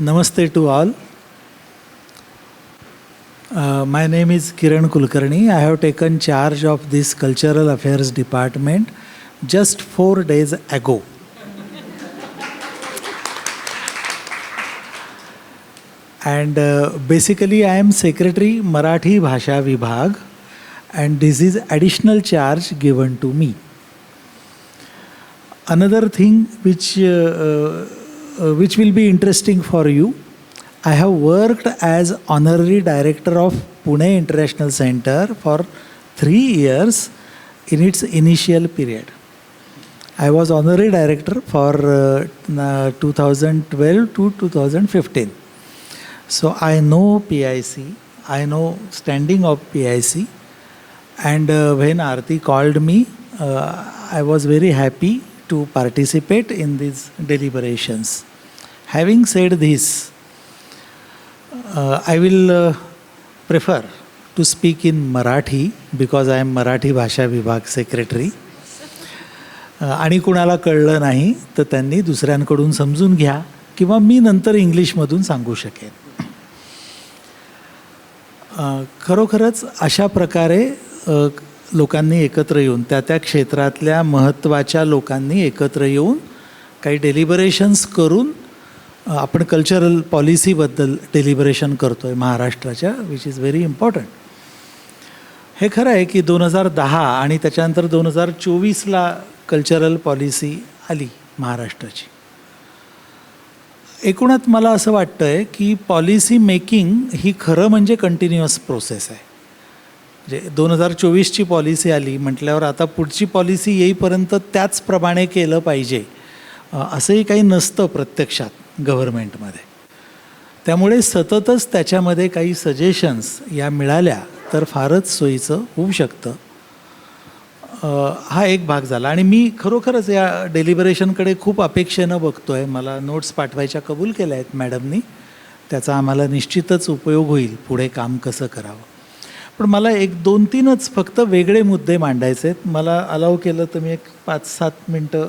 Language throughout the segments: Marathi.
Namaste to all. Uh, my name is Kiran Kulkarni. I have taken charge of this Cultural Affairs Department just four days ago. and uh, basically, I am Secretary Marathi Bhasha Vibhag, and this is additional charge given to me. Another thing which uh, uh, which will be interesting for you, I have worked as honorary director of Pune International Center for three years in its initial period. I was honorary director for uh, na- 2012 to 2015. So I know PIC, I know standing of PIC, and uh, when Aarti called me, uh, I was very happy to participate in these deliberations. Having said this, uh, I will uh, prefer to speak in Marathi because I am Marathi Bhasha Vibhag Secretary. Uh, आणि कुणाला कळलं नाही तर त्यांनी दुसऱ्यांकडून समजून घ्या किंवा मी नंतर इंग्लिशमधून सांगू शकेन uh, खरोखरच अशा प्रकारे uh, लोकांनी एकत्र येऊन त्या त्या क्षेत्रातल्या महत्त्वाच्या लोकांनी एकत्र येऊन काही डेलिबरेशन्स करून आपण कल्चरल पॉलिसीबद्दल डेलिबरेशन करतो आहे महाराष्ट्राच्या विच इज व्हेरी इम्पॉर्टंट हे खरं आहे की दोन हजार दहा आणि त्याच्यानंतर दोन हजार चोवीसला कल्चरल पॉलिसी आली महाराष्ट्राची. एकूणात मला असं वाटतं आहे की पॉलिसी मेकिंग ही खरं म्हणजे कंटिन्युअस प्रोसेस आहे. म्हणजे दोन हजार चोवीसची पॉलिसी आली म्हटल्यावर आता पुढची पॉलिसी येईपर्यंत त्याचप्रमाणे केलं पाहिजे. असंही काही नसतं प्रत्यक्षात. गव्हर्मेंटमध्ये त्यामुळे सततच त्याच्यामध्ये काही सजेशन्स या मिळाल्या तर फारच सोयीचं होऊ शकतं. हा एक भाग झाला. आणि मी खरोखरच या डेलिबरेशनकडे खूप अपेक्षेनं बघतो आहे मला नोट्स पाठवायच्या कबूल केल्या आहेत मॅडमनी त्याचा आम्हाला निश्चितच उपयोग होईल पुढे काम कसं करावं. पण मला एक दोन तीनच फक्त वेगळे मुद्दे मांडायचे आहेत. मला अलाव केलं तर मी एक पाच सात मिनटं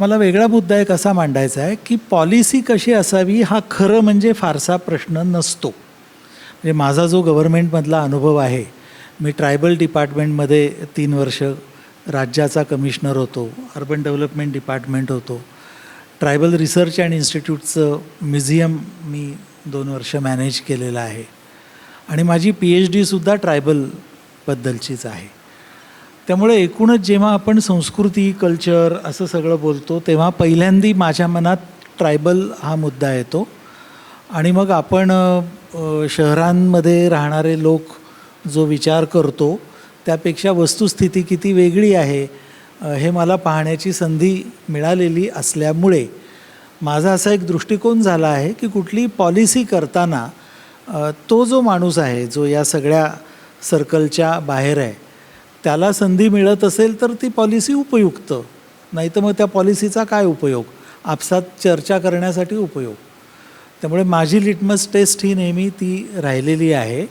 मला वेगळा मुद्दा एक असा मांडायचा आहे की पॉलिसी कशी असावी हा खरं म्हणजे फारसा प्रश्न नसतो. म्हणजे माझा जो गव्हर्मेंटमधला अनुभव आहे मी ट्रायबल डिपार्टमेंटमध्ये तीन वर्ष राज्याचा कमिशनर होतो अर्बन डेव्हलपमेंट डिपार्टमेंट होतो. ट्रायबल रिसर्च अँड इन्स्टिट्यूटचं म्युझियम मी दोन वर्ष मॅनेज केलेलं आहे. आणि माझी पी एच डीसुद्धा ट्रायबलबद्दलचीच आहे. त्यामुळे एकूणच जेव्हा आपण संस्कृती कल्चर असं सगळं बोलतो तेव्हा पहिल्यांदी माझ्या मनात ट्रायबल हा मुद्दा येतो. आणि मग आपण शहरांमध्ये राहणारे लोक जो विचार करतो त्यापेक्षा वस्तुस्थिती किती वेगळी आहे हे मला पाहण्याची संधी मिळालेली असल्यामुळे माझा असा एक दृष्टिकोन झाला आहे की कुठली पॉलिसी करताना तो जो माणूस आहे जो या सगळ्या सर्कलच्या बाहेर आहे त्याला संधी मिळत असेल तर ती पॉलिसी उपयुक्त. नाही तर मग त्या पॉलिसीचा काय उपयोग? आपसात चर्चा करण्यासाठी उपयोग. त्यामुळे माझी लिटमस टेस्ट ही नेहमी ती राहिलेली आहे.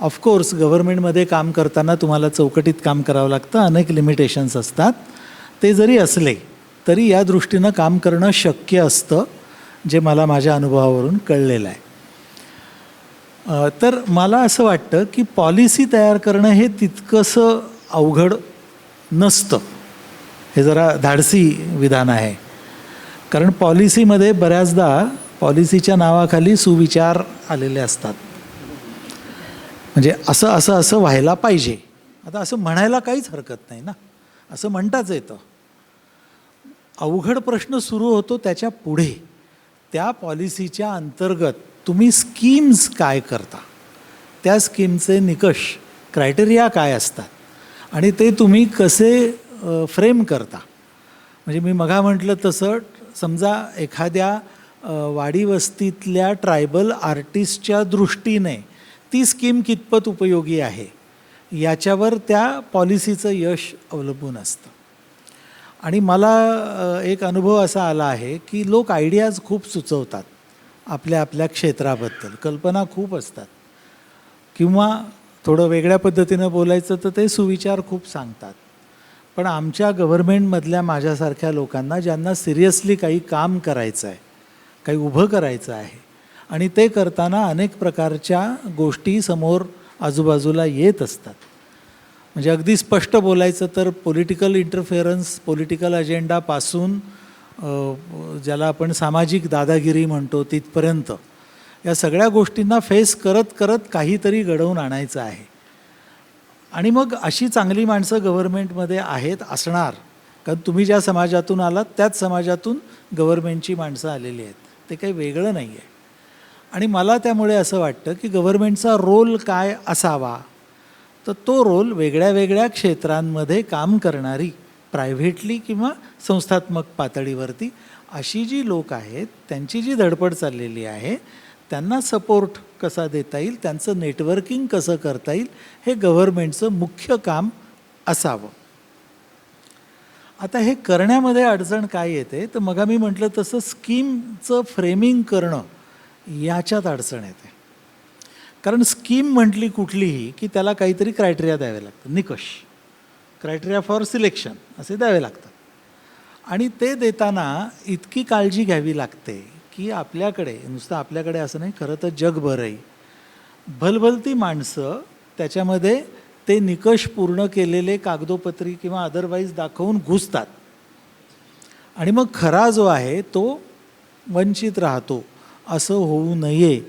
ऑफकोर्स गव्हर्मेंटमध्ये काम करताना तुम्हाला चौकटीत काम करावं लागतं. अनेक लिमिटेशन्स असतात. ते जरी असले तरी या दृष्टीनं काम करणं शक्य असतं जे मला माझ्या अनुभवावरून कळलेलं आहे. तर मला असं वाटतं की पॉलिसी तयार करणं हे तितकंसं अवघड नसतं. हे जरा धाडसी विधान आहे. कारण पॉलिसीमध्ये बऱ्याचदा पॉलिसीच्या नावाखाली सुविचार आलेले असतात. म्हणजे असं असं असं व्हायला पाहिजे. आता असं म्हणायला काहीच हरकत नाही ना. असं म्हणताच येतं. अवघड प्रश्न सुरू होतो त्याच्या पुढे. त्या पॉलिसीच्या अंतर्गत तुम्ही स्कीम्स काय करता? त्या स्कीमचे निकष क्रायटेरिया काय असतात? आणि ते तुम्ही कसे फ्रेम करता? म्हणजे मी मघा म्हटलं तसं समजा एखाद्या वाडीवस्तीतल्या वाडी वस्तीतल्या ट्रायबल आर्टिस्टच्या दृष्टीने ती स्कीम कितपत उपयोगी आहे? याच्यावर त्या पॉलिसीचं यश अवलंबून असतं. आणि मला एक अनुभव असा आला आहे की लोक आयडियाज खूप सुचवतात आपल्या आपल्या क्षेत्राबद्दल. कल्पना खूप असतात. किंवा थोडं वेगळ्या पद्धतीनं बोलायचं तर ते सुविचार खूप सांगतात. पण आमच्या गव्हर्मेंटमधल्या माझ्यासारख्या लोकांना ज्यांना सिरियसली काही काम करायचं आहे काही उभं करायचं आहे आणि ते करताना अनेक प्रकारच्या गोष्टी समोर आजूबाजूला येत असतात. म्हणजे अगदी स्पष्ट बोलायचं तर पॉलिटिकल इंटरफेरन्स पॉलिटिकल अजेंडापासून ज्याला आपण सामाजिक दादागिरी म्हणतो तिथपर्यंत. या सगळ्या गोष्टींना फेस करत करत काहीतरी घडवून आणायचं आहे. आणि मग अशी चांगली माणसं गव्हर्मेंटमध्ये आहेत असणार. कारण तुम्ही ज्या समाजातून आलात त्याच समाजातून गव्हर्मेंटची माणसं आलेली आहेत. ते काही वेगळं नाही आहे आणि मला त्यामुळे असं वाटतं की गव्हर्मेंटचा रोल काय असावा? तर तो रोल वेगळ्या वेगळ्या क्षेत्रांमध्ये काम करणारी प्रायव्हेटली किंवा संस्थात्मक पातळीवरती अशी जी लोक आहेत त्यांची जी धडपड चाललेली आहे त्यांना सपोर्ट कसा देता येईल त्यांचं नेटवर्किंग कसं करता येईल हे गव्हर्मेंटचं मुख्य काम असावं. आता हे करण्यामध्ये अडचण काय येते तर मग मी म्हटलं तसं स्कीमचं फ्रेमिंग करणं याच्यात अडचण येते. कारण स्कीम म्हटली कुठलीही की त्याला काहीतरी क्रायटेरिया द्यावे लागतात. निकष. क्रायटेरिया फॉर सिलेक्शन असे द्यावे लागतात. आणि ते देताना इतकी काळजी घ्यावी लागते की आपल्याकडे नुसतं आपल्याकडे असं नाही खरं तर जगभरही भलभलती माणसं त्याच्यामध्ये ते निकष पूर्ण केलेले कागदोपत्री किंवा अदरवाईज दाखवून घुसतात. आणि मग खरा जो आहे तो वंचित राहतो. असं होऊ नये.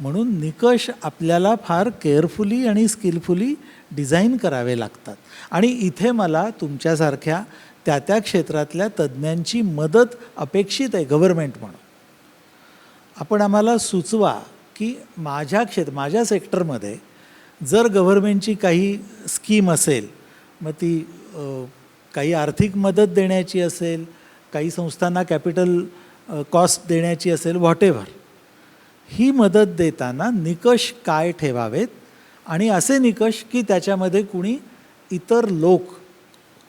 म्हणून निकष आपल्याला फार केअरफुली आणि स्किलफुली डिझाईन करावे लागतात. आणि इथे मला तुमच्यासारख्या त्या त्या क्षेत्रातल्या तज्ज्ञांची मदत अपेक्षित आहे गव्हर्मेंट म्हणून. आपण आम्हाला सुचवा की माझ्या क्षेत्र माझ्या सेक्टरमध्ये जर गव्हर्मेंटची काही स्कीम असेल मग ती काही आर्थिक मदत देण्याची असेल काही संस्थांना कॅपिटल कॉस्ट देण्याची असेल व्हॉटेव्हर ही मदत देताना निकष काय ठेवावेत? आणि असे निकष की त्याच्यामध्ये कुणी इतर लोक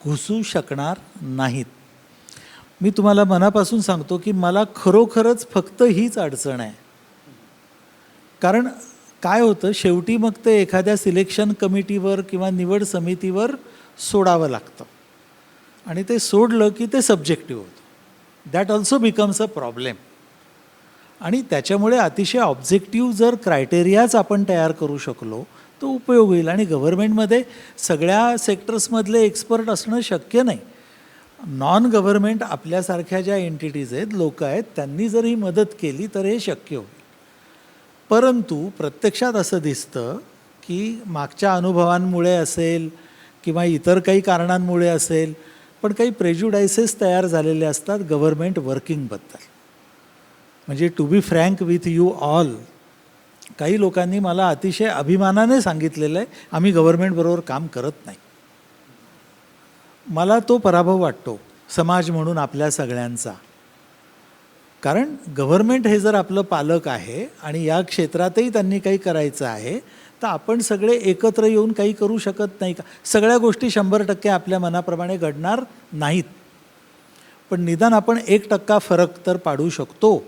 घुसू शकणार नाहीत. मी तुम्हाला मनापासून सांगतो की मला खरोखरच फक्त हीच अडचण आहे. कारण काय होतं शेवटी मग ते एखाद्या सिलेक्शन कमिटीवर किंवा निवड समितीवर सोडावं लागतं. आणि ते सोडलं की ते सब्जेक्टिव्ह होतं. That also becomes a problem आणि त्याच्यामुळे अतिशय ऑब्जेक्टिव्ह जर क्रायटेरियाच आपण तयार करू शकलो तो उपयोग होईल. आणि गव्हर्मेंटमध्ये सगळ्या सेक्टर्समधले एक्सपर्ट असणं शक्य नाही. नॉन गव्हर्मेंट आपल्यासारख्या ज्या एंटिटीज आहेत लोक आहेत त्यांनी जर ही मदत केली तर हे शक्य होईल. परंतु प्रत्यक्षात असं दिसतं की मागच्या अनुभवांमुळे असेल किंवा इतर काही कारणांमुळे असेल पण काही प्रेज्युडायसेस तयार झालेले असतात गव्हर्मेंट वर्किंगबद्दल म्हणजे to be frank with you all काही लोकांनी मला अतिशय अभिमानाने सांगितलेलं आहे आम्ही गव्हर्मेंटबरोबर काम करत नाही. मला तो पराभव वाटतो समाज म्हणून आपल्या सगळ्यांचा. कारण गव्हर्मेंट हे जर आपलं पालक आहे आणि या क्षेत्रातही त्यांनी काही करायचं आहे तर आपण सगळे एकत्र येऊन काही करू शकत नाही का? सगळ्या गोष्टी शंभर टक्के आपल्या मनाप्रमाणे घडणार नाहीत. पण निदान आपण एक टक्का फरक तर पाडू शकतो.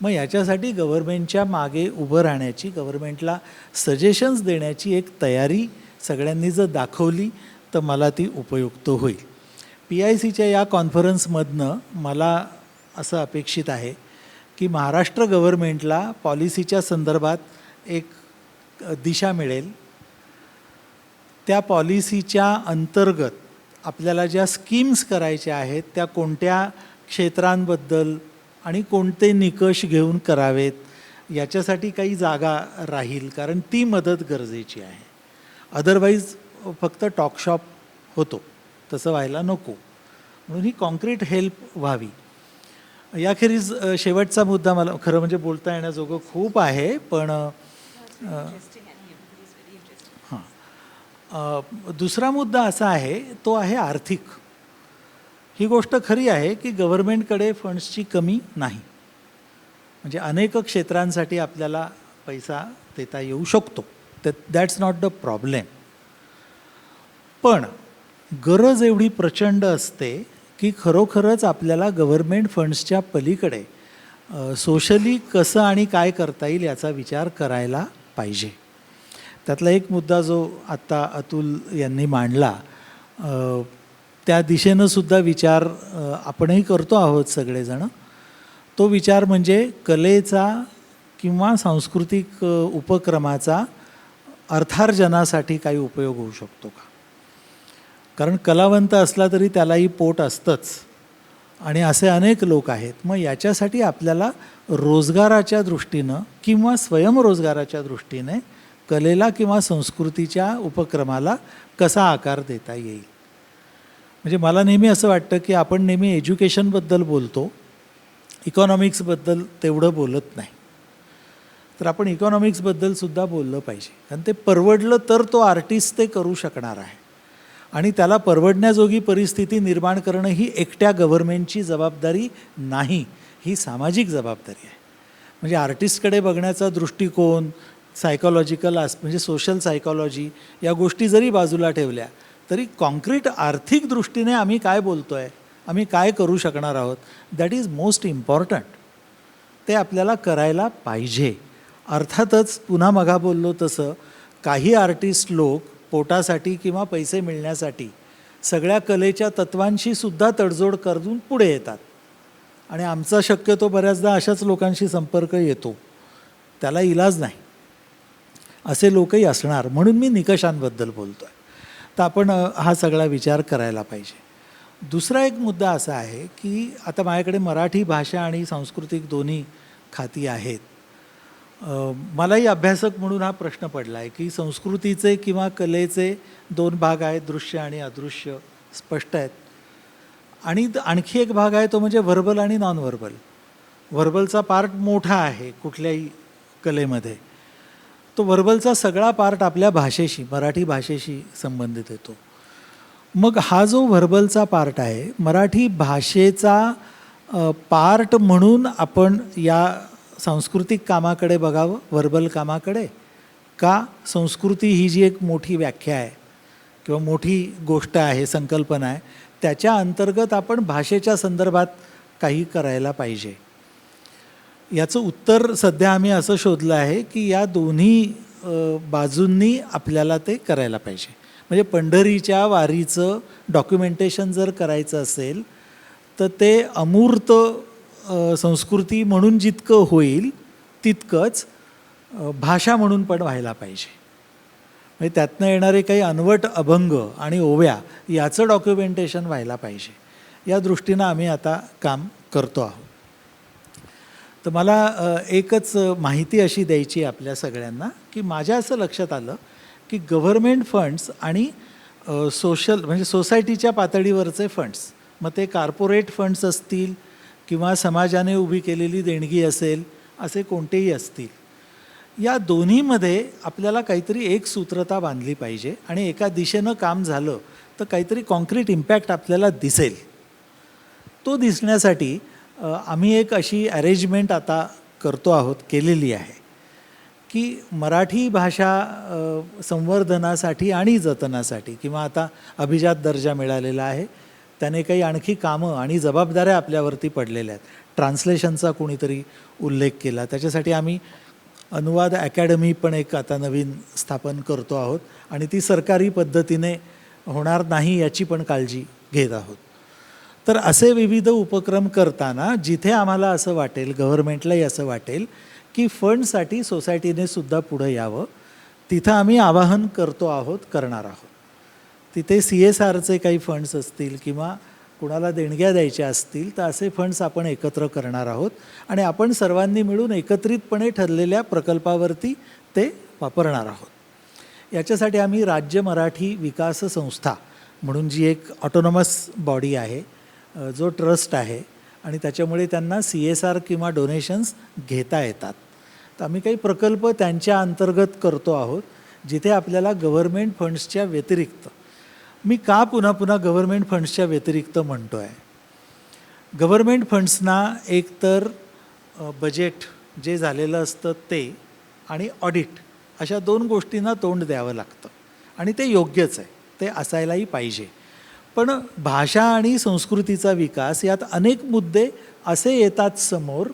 मग याच्यासाठी गव्हर्मेंटच्या मागे उभं राहण्याची गव्हर्मेंटला सजेशन्स देण्याची एक तयारी सगळ्यांनी जर दाखवली तर मला ती उपयुक्त होईल. पी आय सीच्या या कॉन्फरन्समधनं मला असं अपेक्षित आहे की महाराष्ट्र गव्हर्मेंटला पॉलिसीच्या संदर्भात एक दिशा मिळेल. त्या पॉलिसीच्या अंतर्गत आपल्याला ज्या स्कीम्स करायच्या आहेत त्या कोणत्या क्षेत्रांबद्दल आणि कोणते निकष घेऊन करावेत याच्यासाठी काही जागा राहील कारण ती मदत गरजेची आहे. अदरवाईज फक्त टॉकशॉप होतो. तसं व्हायला नको. म्हणून ही कॉन्क्रीट हेल्प व्हावी. याखेरीज शेवटचा मुद्दा मला खरं म्हणजे बोलता येण्याजोगं खूप आहे पण हां. दुसरा मुद्दा असा आहे तो आहे आर्थिक. ही गोष्ट खरी आहे की गव्हर्मेंटकडे फंड्सची कमी नाही. म्हणजे अनेक क्षेत्रांसाठी आपल्याला पैसा देता येऊ शकतो. दॅट्स नॉट द प्रॉब्लेम पण गरज एवढी प्रचंड असते की खरोखरच आपल्याला गव्हर्मेंट फंड्सच्या पलीकडे सोशली कसं आणि काय करता येईल याचा विचार करायला पाहिजे. त्यातला एक मुद्दा जो आत्ता अतुल यांनी मांडला त्या दिशेनं सुद्धा विचार आपणही करतो आहोत सगळेजणं. तो विचार म्हणजे कलेचा किंवा सांस्कृतिक उपक्रमाचा अर्थार्जनासाठी काही उपयोग होऊ शकतो का? कारण कलावंत असला तरी त्यालाही पोट असतंच. आणि असे अनेक लोक आहेत. मग याच्यासाठी आपल्याला रोजगाराच्या दृष्टीनं किंवा स्वयंरोजगाराच्या दृष्टीने कलेला किंवा संस्कृतीच्या उपक्रमाला कसा आकार देता येईल? म्हणजे मला नेहमी असं वाटतं की आपण नेहमी एज्युकेशनबद्दल बोलतो. इकॉनॉमिक्सबद्दल तेवढं बोलत नाही. तर आपण इकॉनॉमिक्सबद्दल सुद्धा बोललं पाहिजे. कारण ते परवडलं तर तो आर्टिस्ट ते करू शकणार आहे. आणि त्याला परवडण्याजोगी परिस्थिती निर्माण करणं ही एकट्या गव्हर्मेंटची जबाबदारी नाही ही सामाजिक जबाबदारी आहे. म्हणजे आर्टिस्टकडे बघण्याचा दृष्टिकोन सायकॉलॉजिकल आस म्हणजे सोशल सायकॉलॉजी या गोष्टी जरी बाजूला ठेवल्या तरी कॉन्क्रीट आर्थिक दृष्टीने आम्ही काय बोलतो आहे आम्ही काय करू शकणार आहोत दॅट इज मोस्ट इम्पॉर्टंट ते आपल्याला करायला पाहिजे. अर्थातच पुन्हा मघा बोललो तसं काही आर्टिस्ट लोक पोटासाठी किंवा पैसे मिळण्यासाठी सगळ्या कलेच्या तत्वांशी सुद्धा तडजोड करून पुढे येतात. आणि आमचा शक्यतो बऱ्याचदा अशाच लोकांशी संपर्क येतो. त्याला इलाज नाही. असे लोकही असणार. म्हणून मी निकषांबद्दल बोलतो आहे तर आपण हा सगळा विचार करायला पाहिजे. दुसरा एक मुद्दा असा आहे की आता माझ्याकडे मराठी भाषा आणि सांस्कृतिक दोन्ही खाती आहेत. मलाही अभ्यासक म्हणून हा प्रश्न पडला आहे की संस्कृतीचे किंवा कलेचे दोन भाग आहेत दृश्य आणि अदृश्य स्पष्ट आहेत. आणि आणखी एक भाग आहे तो म्हणजे व्हर्बल आणि नॉन व्हर्बल व्हर्बलचा पार्ट मोठा आहे कुठल्याही कलेमध्ये. तो व्हर्बलचा सगळा पार्ट आपल्या भाषेशी मराठी भाषेशी संबंधित येतो. मग हा जो व्हर्बलचा पार्ट आहे मराठी भाषेचा पार्ट म्हणून आपण या सांस्कृतिक कामाकडे बघावं व्हर्बल कामाकडे का संस्कृती ही जी एक मोठी व्याख्या आहे किंवा मोठी गोष्ट आहे संकल्पना आहे त्याच्या अंतर्गत आपण भाषेच्या संदर्भात काही करायला पाहिजे. याचं उत्तर सध्या आम्ही असं शोधलं आहे की या दोन्ही बाजूंनी आपल्याला ते करायला पाहिजे. म्हणजे पंढरीच्या वारीचं डॉक्युमेंटेशन जर करायचं असेल तर ते अमूर्त संस्कृती म्हणून जितकं होईल तितकंच भाषा म्हणून पण व्हायला पाहिजे. म्हणजे त्यातनं येणारे काही अनवट अभंग आणि ओव्या याचं डॉक्युमेंटेशन व्हायला पाहिजे. या दृष्टीनं आम्ही आता काम करतो आहोत. तर मला एकच माहिती अशी द्यायची आपल्या सगळ्यांना की माझ्या असं लक्षात आलं की गव्हर्मेंट फंड्स आणि सोशल म्हणजे सोसायटीच्या पातळीवरचे फंड्स मग ते कार्पोरेट फंड्स असतील किंवा समाजाने उभी केलेली देणगी असेल असे कोणतेही असतील या दोन्हीमध्ये आपल्याला काहीतरी एक सूत्रता बांधली पाहिजे आणि एका दिशेनं काम झालं तर काहीतरी कॉन्क्रीट इम्पॅक्ट आपल्याला दिसेल. तो दिसण्यासाठी आम्ही एक अशी अरेंजमेंट आता करतो आहोत केलेली आहे की मराठी भाषा संवर्धनासाठी आणि जतनासाठी किंवा आता अभिजात दर्जा मिळालेला आहे त्याने काही आणखी कामं आणि जबाबदाऱ्या आपल्यावरती पडलेल्या आहेत. ट्रान्सलेशनचा कोणीतरी उल्लेख केला. त्याच्यासाठी आम्ही अनुवाद अकॅडमी पण एक आता नवीन स्थापन करतो आहोत आणि ती सरकारी पद्धतीने होणार नाही याची पण काळजी घेत आहोत. तर असे विविध उपक्रम करताना जिथे आम्हाला असं वाटेल गव्हर्मेंटलाही असं वाटेल की फंडसाठी सोसायटीने सुद्धा पुढं यावं तिथं आम्ही आवाहन करतो आहोत करणार आहोत. तिथे सी एस आरचे काही फंड्स असतील किंवा कुणाला देणग्या द्यायच्या असतील तर असे फंड्स आपण एकत्र करणार आहोत. आणि आपण सर्वांनी मिळून एकत्रितपणे ठरलेल्या प्रकल्पावरती ते वापरणार आहोत. याच्यासाठी आम्ही राज्य मराठी विकास संस्था म्हणून जी एक ऑटोनॉमस बॉडी आहे जो ट्रस्ट आहे आणि त्याच्यामुळे त्यांना सी एस आर किंवा डोनेशन्स घेता येतात. तर आम्ही काही प्रकल्प त्यांच्या अंतर्गत करतो आहोत जिथे आपल्याला गव्हर्मेंट फंड्सच्या व्यतिरिक्त मी का पुन्हा पुन्हा गव्हर्मेंट फंड्सच्या व्यतिरिक्त म्हणतो आहे गव्हर्मेंट फंड्सना एकतर बजेट जे झालेलं असतं ते आणि ऑडिट अशा दोन गोष्टींना तोंड द्यावं लागतं. आणि ते योग्यच आहे. ते असायलाही पाहिजे. पण भाषा आणि संस्कृतीचा विकास यात अनेक मुद्दे असे येतात समोर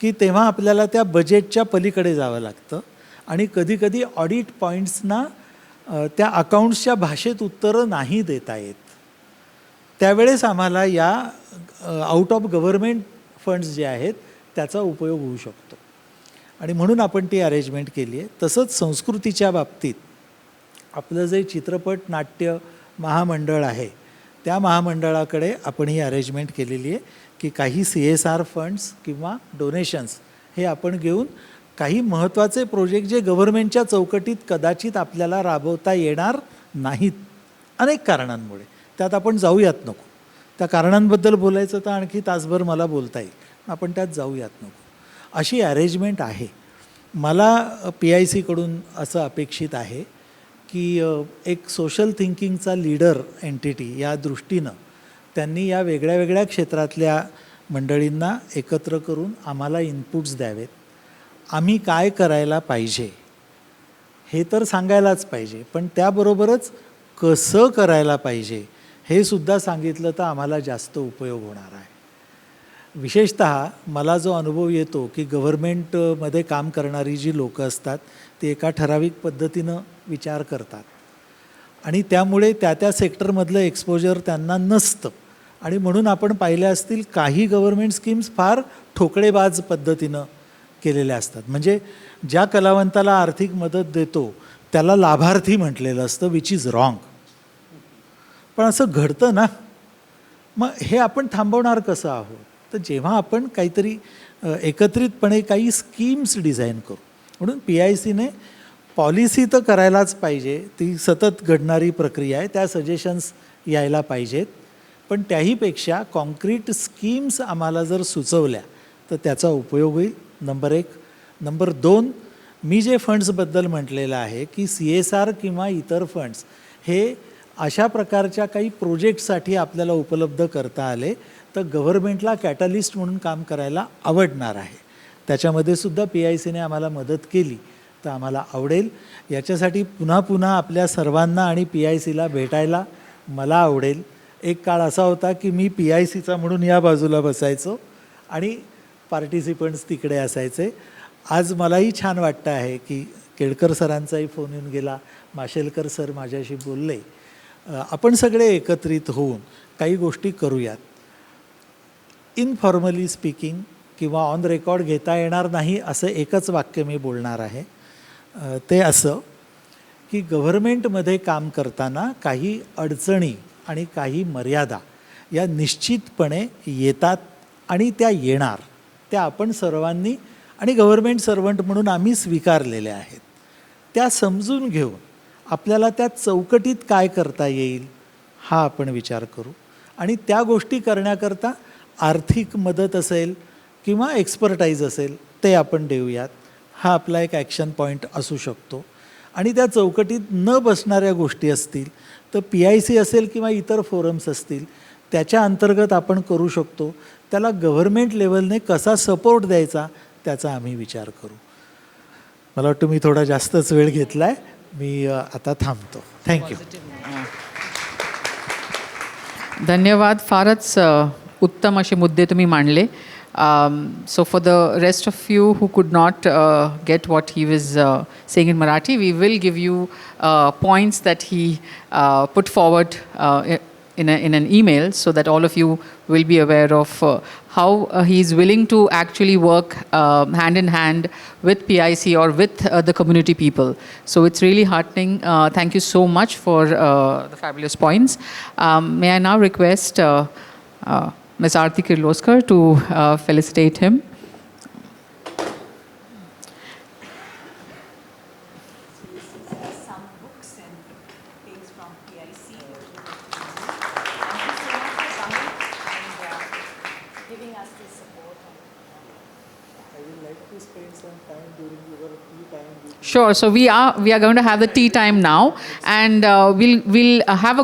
की तेव्हा आपल्याला त्या बजेटच्या पलीकडे जावं लागतं. आणि कधीकधी ऑडिट पॉईंट्सना त्या अकाउंट्सच्या भाषेत उत्तरं नाही देता येत. त्यावेळेस आम्हाला या आउट ऑफ गव्हर्मेंट फंड्स जे आहेत त्याचा उपयोग होऊ शकतो. आणि म्हणून आपण ती अरेंजमेंट केली आहे. तसंच संस्कृतीच्या बाबतीत आपलं जे चित्रपट नाट्य महामंडळ आहे त्या महामंडळाकडे आपण ही अरेंजमेंट केलेली आहे की काही सी एस आर फंड्स किंवा डोनेशन्स हे आपण घेऊन काही महत्त्वाचे प्रोजेक्ट जे गव्हर्नमेंटच्या चौकटीत कदाचित आपल्याला राबवता येणार नाहीत. अनेक कारणांमुळे. त्यात आपण जाऊयात नको. त्या कारणांबद्दल बोलायचं तर आणखी तासभर मला बोलता येईल. आपण त्यात जाऊयात नको. अशी अरेंजमेंट आहे. मला पी आय सीकडून असं अपेक्षित आहे की एक सोशल थिंकिंगचा लीडर एंटिटी या दृष्टीनं त्यांनी या वेगळ्या वेगळ्या क्षेत्रातल्या मंडळींना एकत्र करून आम्हाला इनपुट्स द्यावेत. आम्ही काय करायला पाहिजे? हे तर सांगायलाच पाहिजे पण त्याबरोबरच कसं करायला पाहिजे हे सुद्धा सांगितलं तर आम्हाला जास्त उपयोग होणार आहे. विशेषत मला जो अनुभव येतो की गव्हर्मेंटमध्ये काम करणारी जी लोकं असतात ती एका ठराविक पद्धतीनं विचार करतात. आणि त्यामुळे त्या त्या सेक्टरमधलं एक्सपोजर त्यांना नसतं. आणि म्हणून आपण पाहिल्या असतील काही गव्हर्मेंट स्कीम्स फार ठोकळेबाज पद्धतीनं केलेल्या असतात. म्हणजे ज्या कलावंताला आर्थिक मदत देतो त्याला लाभार्थी म्हटलेलं असतं विच इज रॉंग पण असं घडतं ना मग हे आपण थांबवणार कसं आहोत? तर जेव्हा आपण काहीतरी एकत्रितपणे काही स्कीम्स डिझाईन करू. म्हणून पी आय सीने पॉलिसी तर करायलाच पाहिजे ती सतत घडणारी प्रक्रिया आहे त्या सजेशन्स यायला पाहिजेत. पण त्याहीपेक्षा कॉन्क्रीट स्कीम्स आम्हाला जर सुचवल्या तर त्याचा उपयोग होईल. नंबर एक. नंबर दोन मी जे फंड्सबद्दल म्हटलेलं आहे की सी एस आर किंवा इतर फंड्स हे अशा प्रकारच्या काही प्रोजेक्टसाठी आपल्याला उपलब्ध करता आले तर गव्हर्मेंटला कॅटलिस्ट म्हणून काम करायला आवडणार आहे. त्याच्यामध्ये सुद्धा पी आय सीने आम्हाला मदत केली तर आम्हाला आवडेल. याच्यासाठी पुन्हा पुन्हा आपल्या सर्वांना आणि पी आय सीला भेटायला मला आवडेल. एक काळ असा होता की मी पी आय सीचा म्हणून या बाजूला बसायचो आणि पार्टिसिपंट्स तिकडे असायचे. आज मलाही छान वाटतं आहे की केळकर सरांचाही फोन येऊन गेला. माशेलकर सर माझ्याशी बोलले. आपण सगळे एकत्रित होऊन काही गोष्टी करूयात. इनफॉर्मली स्पीकिंग किंवा ऑन रेकॉर्ड घेता येणार नाही असं एकच वाक्य मी बोलणार आहे. ते असं की गव्हर्मेंटमध्ये काम करताना काही अडचणी आणि काही मर्यादा या निश्चितपणे येतात आणि त्या येणार. त्या आपण सर्वांनी आणि गव्हर्मेंट सर्वंट म्हणून आम्ही स्वीकारलेल्या आहेत. त्या समजून घेऊन आपल्याला त्या चौकटीत काय करता येईल हा आपण विचार करू. आणि त्या गोष्टी करण्याकरता आर्थिक मदत असेल किंवा एक्सपर्टाईज असेल ते आपण देऊयात. हा आपला एक ॲक्शन पॉईंट असू शकतो. आणि त्या चौकटीत न बसणाऱ्या गोष्टी असतील तर पी आय सी असेल किंवा इतर फोरम्स असतील त्याच्या अंतर्गत आपण करू शकतो. त्याला गव्हर्मेंट लेवलने कसा सपोर्ट द्यायचा त्याचा आम्ही विचार करू. मला वाटतं मी थोडा जास्तच वेळ घेतला आहे मी आता थांबतो. थँक्यू धन्यवाद. फारच उत्तम असे मुद्दे तुम्ही मांडले. So for the rest of you who could not get what he was saying in Marathi we will give you points that he put forward in, a, in an email so that all of you will be aware of uh, how uh, he is willing to actually work um hand in hand with PIC or with uh, the community people. So it's really heartening. Uh, thank you so much for uh, the fabulous points. Um, may I now request uh, uh, Ms. Aarti Kirloskar to uh, felicitate him. some books and things from PIC. Thank you so much for coming and uh, giving us this support. I would like to spend some time during your tea time with Sure. So we are we are going to have the tea time now, and uh, we'll we'll have a